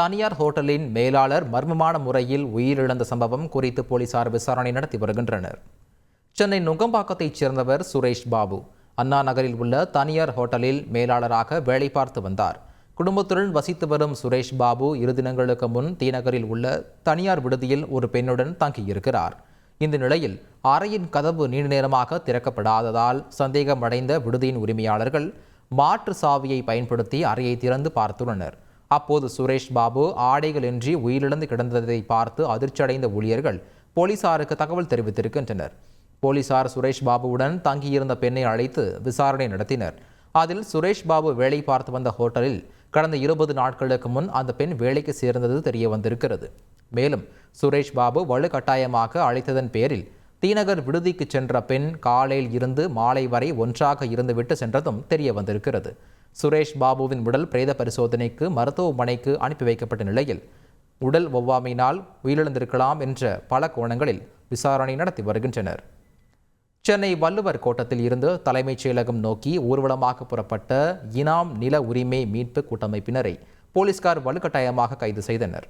தனியார் ஹோட்டலின் மேலாளர் மர்மமான முறையில் உயிரிழந்த சம்பவம் குறித்து போலீசார் விசாரணை நடத்தி வருகின்றனர். சென்னை நுங்கம்பாக்கத்தைச் சேர்ந்தவர் சுரேஷ் பாபு அண்ணா நகரில் உள்ள தனியார் ஹோட்டலில் மேலாளராக வேலை பார்த்து வந்தார். குடும்பத்துடன் வசித்து வரும் சுரேஷ் பாபு இரு தினங்களுக்கு முன் தீநகரில் உள்ள தனியார் விடுதியில் ஒரு பெண்ணுடன் தங்கியிருக்கிறார். இந்த நிலையில் அறையின் கதவு நீண்ட நேரமாக திறக்கப்படாததால் சந்தேகமடைந்த விடுதியின் உரிமையாளர்கள் மாற்று சாவியை பயன்படுத்தி அறையை திறந்து பார்த்துள்ளனர். அப்போது சுரேஷ் பாபு ஆடைகளின்றி உயிரிழந்து கிடந்ததை பார்த்து அதிர்ச்சியடைந்த ஊழியர்கள் போலீசாருக்கு தகவல் தெரிவித்திருக்கின்றனர். போலீசார் சுரேஷ் பாபுவுடன் தங்கியிருந்த பெண்ணை அழைத்து விசாரணை நடத்தினர். அதில் சுரேஷ் பாபு வேலை பார்த்து வந்த ஹோட்டலில் கடந்த இருபது நாட்களுக்கு முன் அந்த பெண் வேலைக்கு சேர்ந்தது தெரிய வந்திருக்கிறது. மேலும் சுரேஷ் பாபு வலுக்கட்டாயமாக அழைத்ததன் பேரில் தீநகர் விடுதிக்கு சென்ற பெண் காலையில் இருந்து மாலை வரை ஒன்றாக இருந்துவிட்டு சென்றதும் தெரிய வந்திருக்கிறது. சுரேஷ் பாபுவின் உடல் பிரேத பரிசோதனைக்கு மருத்துவமனைக்கு அனுப்பி வைக்கப்பட்ட நிலையில் உடல் ஒவ்வாமையினால் உயிரிழந்திருக்கலாம் என்ற பல கோணங்களில் விசாரணை நடத்தி வருகின்றனர். சென்னை வள்ளுவர் கோட்டத்தில் இருந்து தலைமைச் செயலகம் நோக்கி ஊர்வலமாக புறப்பட்ட இனாம் நில உரிமை மீட்பு கூட்டமைப்பினரை போலீஸ்கார் வலுக்கட்டாயமாக கைது செய்தனர்.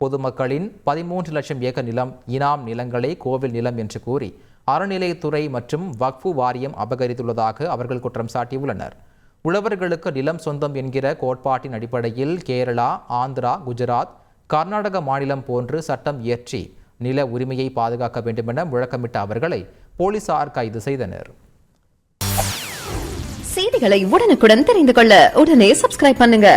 பொதுமக்களின் பதிமூன்று லட்சம் ஏக்கர் நிலம் இனாம் நிலங்களை கோவில் நிலம் என்று கூறி அறநிலையத்துறை மற்றும் வக்ஃபு வாரியம் அபகரித்துள்ளதாக அவர்கள் குற்றம் சாட்டியுள்ளனர். உழவர்களுக்கு நிலம் சொந்தம் என்கிற கோட்பாட்டின் அடிப்படையில் கேரளா ஆந்திரா குஜராத் கர்நாடக மாநிலம் போன்று சட்டம் இயற்றி நில உரிமையை பாதுகாக்க வேண்டுமென முழக்கமிட்ட அவர்களை போலீசார் கைது செய்தனர். செய்திகளை உடனுக்குடன் தெரிந்து கொள்ள உடனே சப்ஸ்கிரைப் பண்ணுங்க.